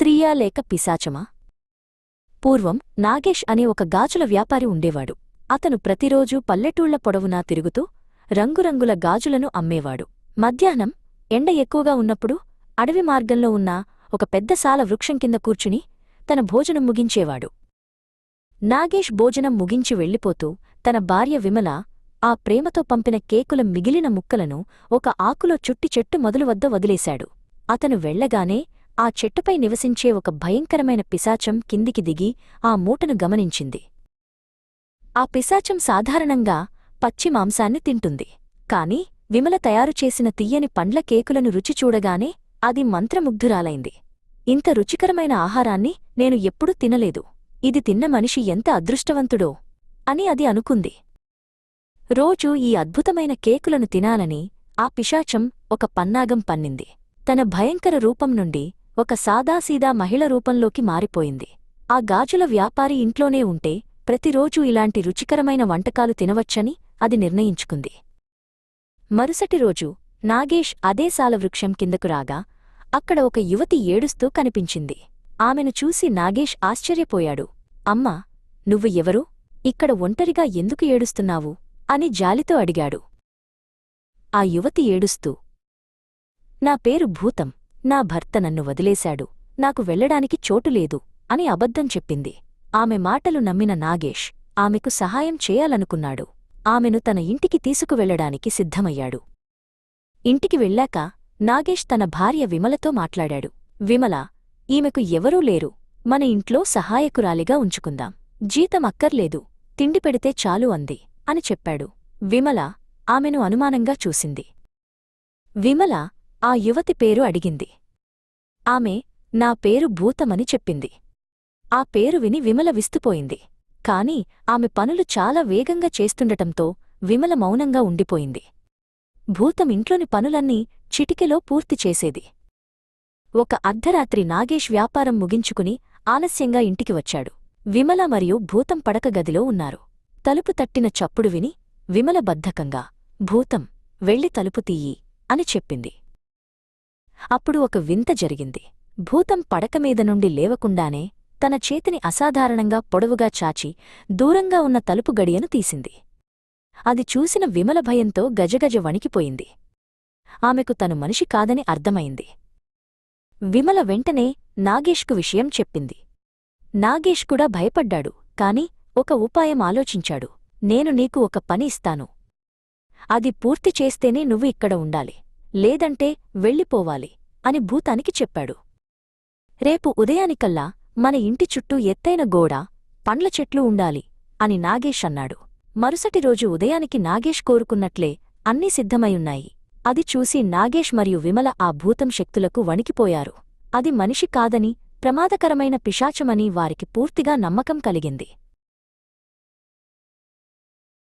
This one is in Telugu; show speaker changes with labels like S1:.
S1: స్త్రీయా లేక పిశాచమా? పూర్వం నాగేష్ అనే ఒక గాజుల వ్యాపారి ఉండేవాడు. అతను ప్రతిరోజూ పల్లెటూళ్ళ పొడవునా తిరుగుతూ రంగురంగుల గాజులను అమ్మేవాడు. మధ్యాహ్నం ఎండ ఎక్కువగా ఉన్నప్పుడు అడవి మార్గంలో ఉన్న ఒక పెద్ద సాల వృక్షం కింద కూర్చుని తన భోజనం ముగించేవాడు. నాగేష్ భోజనం ముగించి వెళ్ళిపోతూ తన భార్య విమల ఆ ప్రేమతో పంపిన కేకుల మిగిలిన ముక్కలను ఒక ఆకులో చుట్టి చెట్టు మొదలు వద్ద వదిలేశాడు. అతను వెళ్ళగానే ఆ చెట్టుపై నివసించే ఒక భయంకరమైన పిశాచం కిందికి దిగి ఆ మూటను గమనించింది. ఆ పిశాచం సాధారణంగా పచ్చి మాంసాన్ని తింటుంది. కాని విమల తయారుచేసిన తియ్యని పండ్ల కేకులను రుచి చూడగానే అది మంత్రముగ్ధురాలైంది. ఇంత రుచికరమైన ఆహారాన్ని నేను ఎప్పుడూ తినలేదు. ఇది తిన్న మనిషి ఎంత అదృష్టవంతుడో అని అది అనుకుంది. రోజూ ఈ అద్భుతమైన కేకులను తినాలని ఆ పిశాచం ఒక పన్నాగం పన్నింది. తన భయంకర రూపం నుండి ఒక సాదాసీదా మహిళ రూపంలోకి మారిపోయింది. ఆ గాజుల వ్యాపారి ఇంట్లోనే ఉంటే ప్రతిరోజూ ఇలాంటి రుచికరమైన వంటకాలు తినవచ్చని అది నిర్ణయించుకుంది. మరుసటి రోజు నాగేష్ అదే సాలవృక్షం కిందకు రాగా అక్కడ ఒక యువతి ఏడుస్తూ కనిపించింది. ఆమెను చూసి నాగేష్ ఆశ్చర్యపోయాడు. అమ్మా నువ్వు ఎవరు? ఇక్కడ ఒంటరిగా ఎందుకు ఏడుస్తున్నావు? అని జాలితో అడిగాడు. ఆ యువతి ఏడుస్తూ నా పేరు భూతం. నా భర్త నన్ను వదిలేశాడు. నాకు వెళ్ళడానికి చోటులేదు అని అబద్ధం చెప్పింది. ఆమె మాటలు నమ్మిన నాగేష్ ఆమెకు సహాయం చేయాలనుకున్నాడు. ఆమెను తన ఇంటికి తీసుకువెళ్ళడానికి సిద్ధమయ్యాడు. ఇంటికి వెళ్ళాక నాగేష్ తన భార్య విమలతో మాట్లాడాడు. విమల ఈమెకు ఎవరూ లేరు. మన ఇంట్లో సహాయకురాలిగా ఉంచుకుందాం. జీతం అక్కర్లేదు. తిండి పెడితే చాలు అంది అని చెప్పాడు. విమల ఆమెను అనుమానంగా చూసింది. విమల ఆ యువతి పేరు అడిగింది. ఆమె నా పేరు భూతమని చెప్పింది. ఆ పేరు విని విమల విస్తుపోయింది. కాని ఆమె పనులు చాలా వేగంగా చేస్తుండటంతో విమల మౌనంగా ఉండిపోయింది. భూతం ఇంట్లోని పనులన్నీ చిటికెలో పూర్తి చేసేది. ఒక అర్ధరాత్రి నాగేష్ వ్యాపారం ముగించుకుని ఆలస్యంగా ఇంటికి వచ్చాడు. విమల మరియు భూతం పడక గదిలో ఉన్నారు. తలుపు తట్టిన చప్పుడు విని విమల బద్ధకంగా భూతం వెళ్ళి తలుపు తీయి అని చెప్పింది. అప్పుడు ఒక వింత జరిగింది. భూతం పడకమీద నుండి లేవకుండానే తన చేతిని అసాధారణంగా పొడవుగా చాచి దూరంగా ఉన్న తలుపు గడియను తీసింది. అది చూసిన విమల భయంతో గజగజ వణికిపోయింది. ఆమెకు తను మనిషి కాదని అర్థమైంది. విమల వెంటనే నాగేష్కు విషయం చెప్పింది. నాగేష్ కూడా భయపడ్డాడు కాని ఒక ఉపాయం ఆలోచించాడు. నేను నీకు ఒక పని ఇస్తాను. అది పూర్తి చేస్తేనే నువ్వు ఇక్కడ ఉండాలి. లేదంటే వెళ్ళిపోవాలి అని భూతానికి చెప్పాడు. రేపు ఉదయానికల్లా మన ఇంటి చుట్టూ ఎత్తైన గోడ పండ్ల చెట్లు ఉండాలి అని నాగేష్ అన్నాడు. మరుసటి రోజు ఉదయానికి నాగేష్ కోరుకున్నట్లే అన్నీ సిద్ధమయున్నాయి. అది చూసి నాగేష్ మరియు విమల ఆ భూతం శక్తులకు వణికిపోయారు. అది మనిషి కాదని ప్రమాదకరమైన పిశాచమని వారికి పూర్తిగా నమ్మకం కలిగింది.